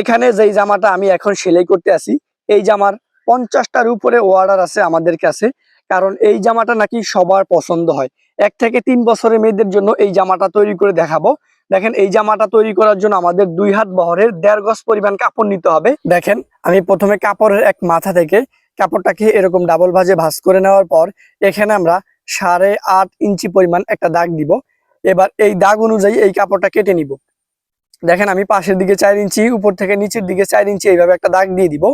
এখানে যেই জামাটা আমি এখন সেলাই করতে আসি, এই জামার পঞ্চাশটার উপরে অর্ডার আছে আমাদের কাছে। কারণ এই জামাটা নাকি সবার পছন্দ হয়। এক থেকে তিন বছরের মেয়েদের জন্য এই জামাটা তৈরি করে দেখাবো। দেখেন, এই জামাটা তৈরি করার জন্য আমাদের দুই হাত বহরের দেড় গজ পরিমাণ কাপড় নিতে হবে। দেখেন, আমি প্রথমে কাপড়ের এক মাথা থেকে কাপড়টাকে এরকম ডাবল ভাজে ভাঁজ করে নেওয়ার পর এখানে আমরা সাড়ে আট ইঞ্চি পরিমাণ একটা দাগ দিব। এবার এই দাগ অনুযায়ী এই কাপড়টা কেটে নিব। দেখেন আমি পাশের দিকে চার ইঞ্চি, উপর থেকে নিচের দিকে চার ইঞ্চি, এইভাবে একটা দাগ দিয়ে দিব।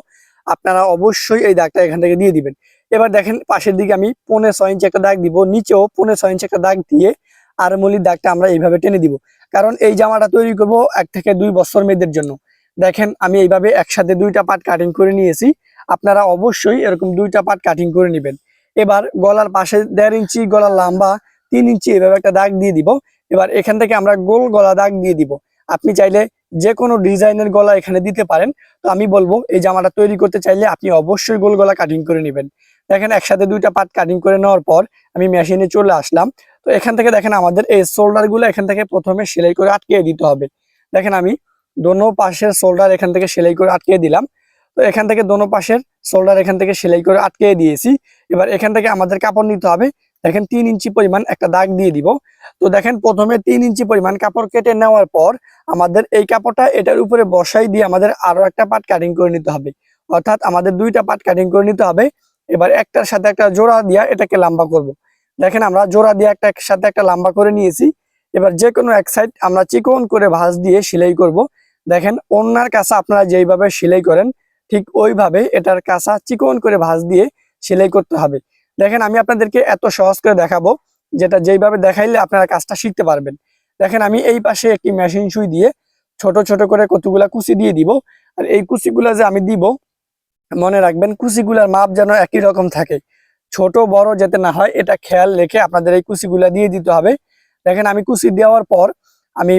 আপনারা অবশ্যই এই দাগটা এখান থেকে দিয়ে দিবেন। এবার দেখেন পাশের দিকে আমি পৌনে ছয় ইঞ্চি একটা দাগ দিব, নিচেও পৌনে ছয় ইঞ্চি একটা দাগ দিয়ে আর মলির দাগটা আমরা এইভাবে টেনে দিব। কারণ এই জামাটা তৈরি করব এক থেকে দুই বছর মেয়েদের জন্য। দেখেন আমি এইভাবে একসাথে দুইটা পার্ট কাটিং করে নিয়েছি। আপনারা অবশ্যই এরকম দুইটা পার্ট কাটিং করে নেবেন। এবার গলার পাশে দেড় ইঞ্চি, গলার লম্বা তিন ইঞ্চি এভাবে একটা দাগ দিয়ে দিব। এবার এখান থেকে আমরা গোল গলা দাগ দিয়ে দিব। আপনি চাইলে যে কোনো ডিজাইনের গলা এখানে দিতে পারেন। তো আমি বলব, এই জামাটা তৈরি করতে চাইলে আপনি অবশ্যই গোল গলা কাটিং করে নেবেন। দেখেন, একসাথে দুইটা পার্ট কাটিং করে নেওয়ার পর আমি মেশিনে চলে আসলাম। তো এখান থেকে দেখেন, আমাদের এই শোল্ডারগুলো এখান থেকে প্রথমে সেলাই করে আটকে দিতে হবে। দেখেন, আমি দোনো পাশের শোল্ডার এখান থেকে সেলাই করে আটকে দিলাম। তো এখান থেকে দোনো পাশের শোল্ডার এখান থেকে সেলাই করে আটকে দিয়েছি। এবার এখান থেকে আমাদের কাপড় নিতে হবে। দেখেন, তিন ইঞ্চি পরিমাণ একটা দাগ দিয়ে দিব। তো দেখেন প্রথমে তিন ইঞ্চি পরিমাণ কাপড় কেটে নেওয়ার পর আমাদের এই কাপড়টা এটার উপরে বসাই দিয়ে আমাদের আরও একটা পার্ট কাটিং করে নিতে হবে। অর্থাৎ আমাদের দুইটা পার্ট কাটিং করে নিতে হবে। এবার একটার সাথে একটা জোড়া দিয়া এটাকে লম্বা করব। দেখেন আমরা জোড়া দিয়ে একটা সাথে একটা লম্বা করে নিয়েছি। এবার যে কোনো এক সাইড আমরা চিকন করে ভাঁজ দিয়ে সেলাই করব। দেখেন অন্যার কাছে আপনারা যেইভাবে সেলাই করেন, ঠিক ওইভাবে এটার কাঁচা চিকন করে ভাঁজ দিয়ে সেলাই করতে হবে। দেখেন আমি আপনাদেরকে এত সহজ করে দেখাবো। যেটা যেইভাবে দেখাইলে আপনারা কাজটা শিখতে পারবেন। দেখেন, আমি এই পাশে একটি মেশিন সুই দিয়ে ছোট ছোট করে কতগুলা কুচি দিয়ে দিব। আর এই কুচিগুলা যে আমি দিব, মনে রাখবেন কুচিগুলার মাপ যেন একই রকম থাকে। ছোট, বড় যাতে না হয়, এটা খেয়াল রেখে আপনাদের এই কুচিগুলা দিয়ে দিতে হবে। দেখেন, আমি কুচি দেওয়ার পর আমি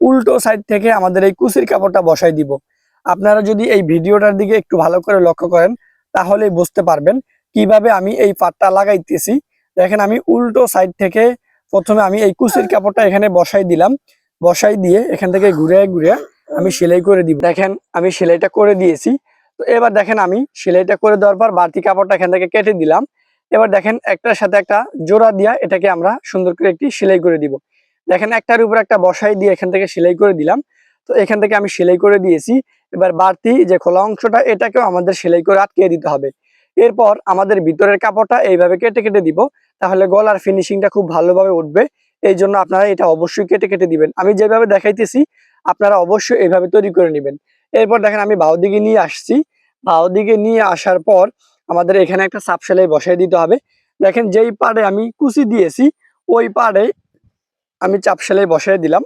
উল্টো সাইড থেকে আমাদের এই কুচির কাপড়টা বসাই দিব। আপনারা যদি এই ভিডিওটার দিকে একটু ভালো করে লক্ষ্য করেন তাহলে বুঝতে পারবেন কীভাবে আমি এই পাটটা লাগাইতেছি। দেখেন আমি উল্টো সাইড থেকে প্রথমে আমি এই কুচির কাপড়টা এখানে বসাই দিলাম। বসাই দিয়ে এখান থেকে ঘুরে ঘুরে আমি সেলাই করে দিব। দেখেন আমি সেলাইটা করে দিয়েছি। তো এবার দেখেন আমি সেলাইটা করে দেওয়ার পর বাড়তি কাপড়টা এখান থেকে কেটে দিলাম। এবার দেখেন একটার সাথে একটা জোড়া দিয়া এটাকে আমরা সুন্দর করে একটি সেলাই করে দিব। দেখেন একটার উপর একটা বসাই দিয়ে এখান থেকে সেলাই করে দিলাম। তো এখান থেকে আমি সেলাই করে দিয়েছি। এবার বাড়তি যে খোলা অংশটা, এটাকেও আমাদের সেলাই করে আটকে দিতে হবে। এরপর আমাদের ভিতরের কাপড়টা এইভাবে কেটে কেটে দিব, তাহলে গলার ফিনিশিংটা খুব ভালোভাবে উঠবে। এই জন্য আপনারা এটা অবশ্যই কেটে কেটে দিবেন। আমি যেভাবে দেখাইতেছি, আপনারা অবশ্যই এইভাবে তৈরি করে নেবেন। এরপর দেখেন আমি বাউ দিকে নিয়ে আসছি। বাউ দিকে নিয়ে আসার পর আমাদের এখানে একটা সাপ সেলাই বসাই দিতে হবে। দেখেন যেই পাড়ে আমি কুচি দিয়েছি, ওই পাড়ে আমি চাপ সেলাই বসাই দিলাম।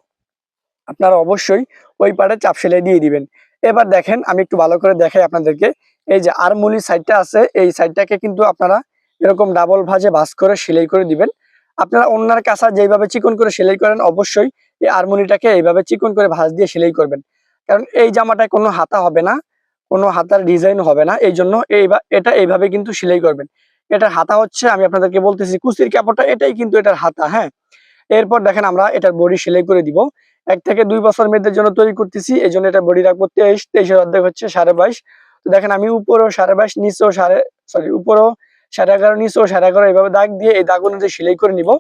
আপনারা অবশ্যই ওই পাড়ে চাপ সেলাই দিয়ে দিবেন। এবার দেখেন, আমি একটু ভালো করে দেখাই আপনাদেরকে। এই যে আরমুলি সাইডটা আছে, এই সাইডটাকে কিন্তু আপনারা এরকম ডাবল ভাজে ভাজ করে সেলাই করে দিবেন। আপনারা অন্যার কাঁচা যেইভাবে চিকন করে সেলাই করেন, অবশ্যই এই আরমুনিটাকে এইভাবে চিকন করে ভাঁজ দিয়ে সেলাই করবেন। কারণ এই জামাটায় কোনো হাতা হবে না, কোনো হাতার ডিজাইন হবে না, এই জন্য এই এটা এইভাবে কিন্তু সেলাই করবেন। এটার হাতা হচ্ছে, আমি আপনাদেরকে বলতেছি কুচির কাপড়টা এটাই কিন্তু এটার হাতা হ্যাঁ? এরপর দেখেন আমরা এটার বডি সেলাই করে দিব। এক থেকে দুই বছর মেয়েদের জন্য তৈরি করতেছি, এই জন্য এটা বডি রাখব তেইশ, তেইশের অর্ধেক হচ্ছে সাড়ে বাইশ। দেখেন আমি উপরেও সাড়ে বাইশ, নিচেও সাড়ে সরি উপরেও সাড়ে এগারো, নিচেও সাড়ে এগারো এইভাবে দাগ দিয়ে এই দাগ অনুযায়ী সেলাই করে নিব।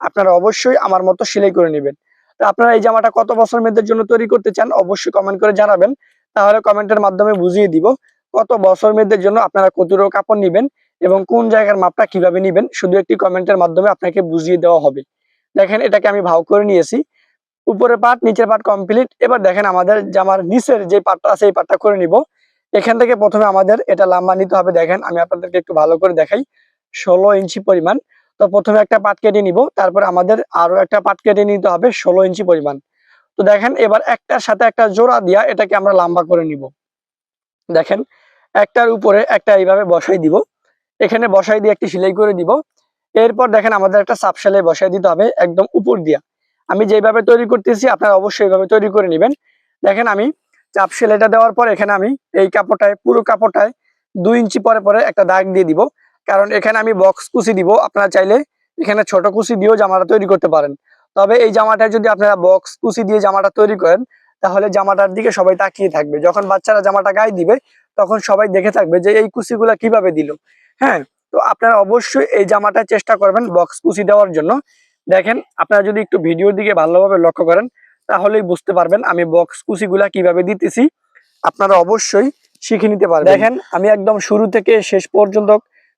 আপনারা অবশ্যই আমার মতো সেলাই করে নেবেন। তো আপনারা এই জামাটা কত বছর মেয়েদের জন্য তৈরি করতে চান অবশ্যই কমেন্ট করে জানাবেন। তাহলে কমেন্টের মাধ্যমে বুঝিয়ে দিব কত বছর মেয়েদের জন্য আপনারা কতটুকু কাপড় নিবেন এবং কোন জায়গার মাপটা কীভাবে নিবেন। শুধু একটি কমেন্টের মাধ্যমে আপনাকে বুঝিয়ে দেওয়া হবে। দেখেন এটাকে আমি ভাও করে নিয়েছি। উপরের পাট নিচের পাট কমপ্লিট এবার দেখেন আমাদের জামার নিচের যে পাটটা আছে, এই পাটটা করে নিব। এখান থেকে প্রথমে আমাদের এটা লম্বা নিতে হবে, দেখেন আমি আপনাদেরকে একটু ভালো করে দেখাই। ষোলো ইঞ্চি পরিমাণ। তো প্রথমে একটা পাট কেটে নিব, তারপর আমাদের আরও একটা পাট কেটে নিতে হবে ষোলো ইঞ্চি পরিমাণ। তো দেখেন, এবার একটার সাথে একটা জোড়া দিয়া এটাকে আমরা লম্বা করে নিব। দেখেন, একটার উপরে একটা এইভাবে বসাই দিব। এখানে বসাই দিয়ে একটি সেলাই করে দিব। এরপর দেখেন, আমাদের একটা সাপ সেলাই বসাই দিতে হবে একদম উপর দিয়া। আমি যেভাবে তৈরি করতেছি, আপনারা অবশ্যই এইভাবে তৈরি করে নেবেন। দেখেন, আমি চাপ সেলাইটা দেওয়ার পর এখানে আমি এই কাপড়টায়, পুরো কাপড়টায় দুই ইঞ্চি পরে পরে একটা দাগ দিয়ে দিব। কারণ এখানে আমি বক্স কুচি দিব। আপনারা চাইলে এখানে ছোট কুচি দিয়েও জামাটা তৈরি করতে পারেন। তবে এই জামাটা যদি আপনারা বক্স কুচি দিয়ে জামাটা তৈরি করেন, তাহলে জামাটার দিকে সবাই তাকিয়ে থাকবে। যখন বাচ্চারা জামাটা গায়ে দিবে, তখন সবাই দেখে থাকবে যে এই কুচিগুলা কীভাবে দিল। হ্যাঁ তো আপনারা অবশ্যই এই জামাটা চেষ্টা করবেন বক্স কুচি দেওয়ার জন্য। দেখেন, আপনারা যদি একটু ভিডিওর দিকে ভালোভাবে লক্ষ্য করেন তাহলেই বুঝতে পারবেন আমি বক্স কুচিগুলা কীভাবে দিতেছি। আপনারা অবশ্যই শিখে নিতে পারবেন। দেখেন, আমি একদম শুরু থেকে শেষ পর্যন্ত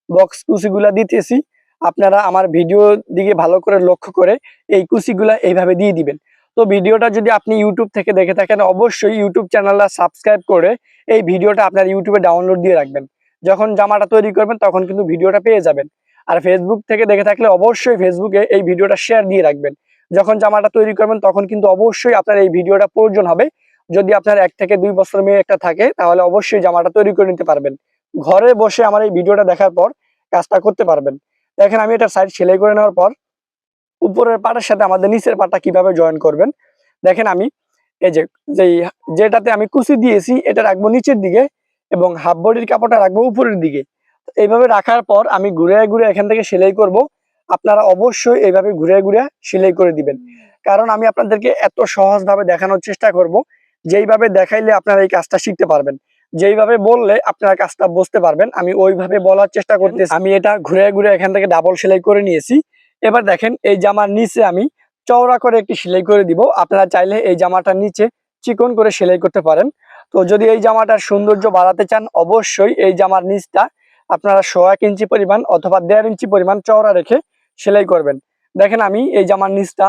বক্স কুচিগুলা দিতেছি। আপনারা আমার ভিডিও দিকে ভালো করে লক্ষ্য করে এই কুচিগুলা এইভাবে দিয়ে দিবেন। তো ভিডিওটা যদি আপনি ইউটিউব থেকে দেখে থাকেন, অবশ্যই ইউটিউব চ্যানেলটা সাবস্ক্রাইব করে এই ভিডিওটা আপনার ইউটিউবে ডাউনলোড দিয়ে রাখবেন। যখন জামাটা তৈরি করবেন, তখন কিন্তু ভিডিওটা পেয়ে যাবেন। আর ফেসবুক থেকে দেখে থাকলে অবশ্যই ফেসবুকে এই ভিডিওটা শেয়ার দিয়ে রাখবেন। যখন জামাটা তৈরি করবেন, তখন কিন্তু অবশ্যই আপনার এই ভিডিওটা প্রয়োজন হবে। যদি আপনার এক থেকে দুই বছর মেয়ে একটা থাকে, তাহলে অবশ্যই জামাটা তৈরি করে নিতে পারবেন। ঘরে বসে আমার এই ভিডিওটা দেখার পর কাজটা করতে পারবেন। দেখেন, আমি এটা সাইড সেলাই করে নেওয়ার পর উপরের পাটের সাথে আমাদের নিচের পাটটা কীভাবে জয়েন করবেন? দেখেন, আমি এই যে যেটাতে আমি কুচি দিয়েছি, এটা রাখব নিচের দিকে এবং হাফ বডির কাপড়টা রাখব উপরের দিকে। এইভাবে রাখার পর আমি ঘুরে ঘুরে এখান থেকে সেলাই করব। আপনারা অবশ্যই এইভাবে ঘুরে ঘুরে সেলাই করে দিবেন। কারণ আমি আপনাদেরকে এত সহজভাবে দেখানোর চেষ্টা করব, যেইভাবে দেখাইলে আপনারা এই কাজটা শিখতে পারবেন। যেইভাবে বললে আপনারা কাজটা বুঝতে পারবেন, আমি ওইভাবে বলার চেষ্টা করতেছি। আমি এটা ঘুরে ঘুরে এখান থেকে ডাবল সেলাই করে নিয়েছি। এবার দেখেন, এই জামার নিচে আমি চওড়া করে একটি সেলাই করে দিব। আপনারা চাইলে এই জামাটার নিচে চিকন করে সেলাই করতে পারেন। তো যদি এই জামাটার সৌন্দর্য বাড়াতে চান, অবশ্যই এই জামার নিচটা আপনারা সোয়া ইঞ্চি পরিমাণ অথবা দেড় ইঞ্চি পরিমাণ চওড়া রেখে সেলাই করবেন। দেখেন আমি এই জামার নিচটা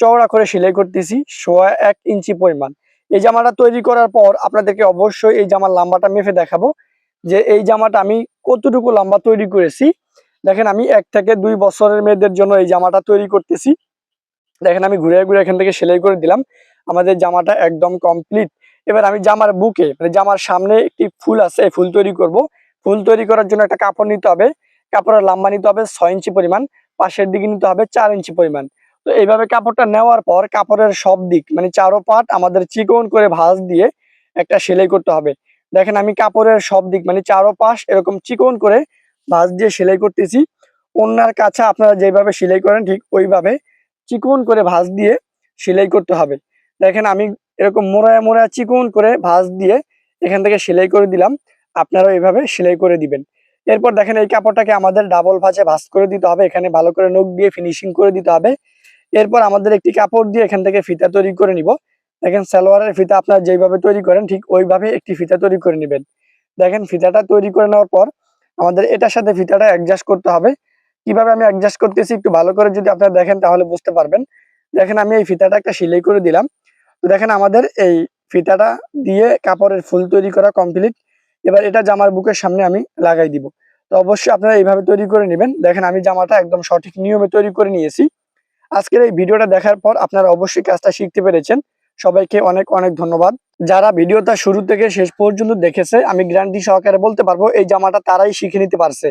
চওড়া করে সেলাই করতেছি, সোয়া এক ইঞ্চি পরিমাণ। এই জামাটা তৈরি করার পর আপনাদেরকে অবশ্যই এই জামার লম্বাটা মেপে দেখাবো, যে এই জামাটা আমি কতটুকু লম্বা তৈরি করেছি। দেখেন আমি এক থেকে দুই বছরের মেয়েদের জন্য এই জামাটা তৈরি করতেছি। দেখেন আমি ঘুরে ঘুরে এখান থেকে সেলাই করে দিলাম। আমাদের জামাটা একদম কমপ্লিট। এবার আমি জামার বুকে মানে জামার সামনে একটি ফুল আছে, এই ফুল তৈরি করব। ফুল তৈরি করার জন্য একটা কাপড় নিতে হবে। কাপড়ের লম্বা নিতে হবে ছয় ইঞ্চি পরিমাণ। পাশের দিকে নিতে হবে চার ইঞ্চি পরিমাণ। তো এইভাবে কাপড়টা নেওয়ার পর কাপড়ের সব দিক মানে চারো পাট আমাদের চিকন করে ভাঁজ দিয়ে একটা সেলাই করতে হবে। দেখেন আমি কাপড়ের সব দিক মানে চারো পাশ এরকম চিকন করে ভাঁজ দিয়ে সেলাই করতেছি। অন্যার কাছে আপনারা যেভাবে সেলাই করেন ঠিক ওইভাবে চিকন করে ভাঁজ দিয়ে সেলাই করতে হবে। দেখেন আমি এরকম মোড়ায় মোড়ায় চিকন করে ভাঁজ দিয়ে এখান থেকে সেলাই করে দিলাম। আপনারাও এইভাবে সেলাই করে দিবেন। এরপর দেখেন এই কাপড়টাকে আমাদের ডাবল ভাঁজে ভাঁজ করে দিতে হবে। এখানে ভালো করে নখ দিয়ে ফিনিশিং করে দিতে হবে। এরপর আমাদের একটি কাপড় দিয়ে এখান থেকে ফিতা তৈরি করে নিব। দেখেন সালোয়ারের ফিতা আপনারা যেইভাবে তৈরি করেন, ঠিক ওইভাবে একটি ফিতা তৈরি করে নেবেন। দেখেন ফিতাটা তৈরি করে নেওয়ার পর আমাদের এটার সাথে ফিতাটা অ্যাডজাস্ট করতে হবে। কীভাবে আমি অ্যাডজাস্ট করতেছি একটু ভালো করে যদি আপনারা দেখেন তাহলে বুঝতে পারবেন। দেখেন আমি এই ফিতাটা একটা সেলাই করে দিলাম। তো দেখেন আমাদের এই ফিতাটা দিয়ে কাপড়ের ফুল তৈরি করা কমপ্লিট এবার এটা জামার বুকের সামনে আমি লাগাই দিব। তো অবশ্যই আপনারা এইভাবে তৈরি করে নেবেন। দেখেন, আমি জামাটা একদম সঠিক নিয়মে তৈরি করে নিয়েছি। আজকের এই ভিডিওটা দেখার পর আপনারা অবশ্যই কাজটা শিখতে পেরেছেন। সবাইকে অনেক অনেক ধন্যবাদ। যারা ভিডিওটা শুরু থেকে শেষ পর্যন্ত দেখেছে, আমি গ্যারান্টি সহকারে বলতে পারব, এই জামাটা তারাই শিখে নিতে পারছে।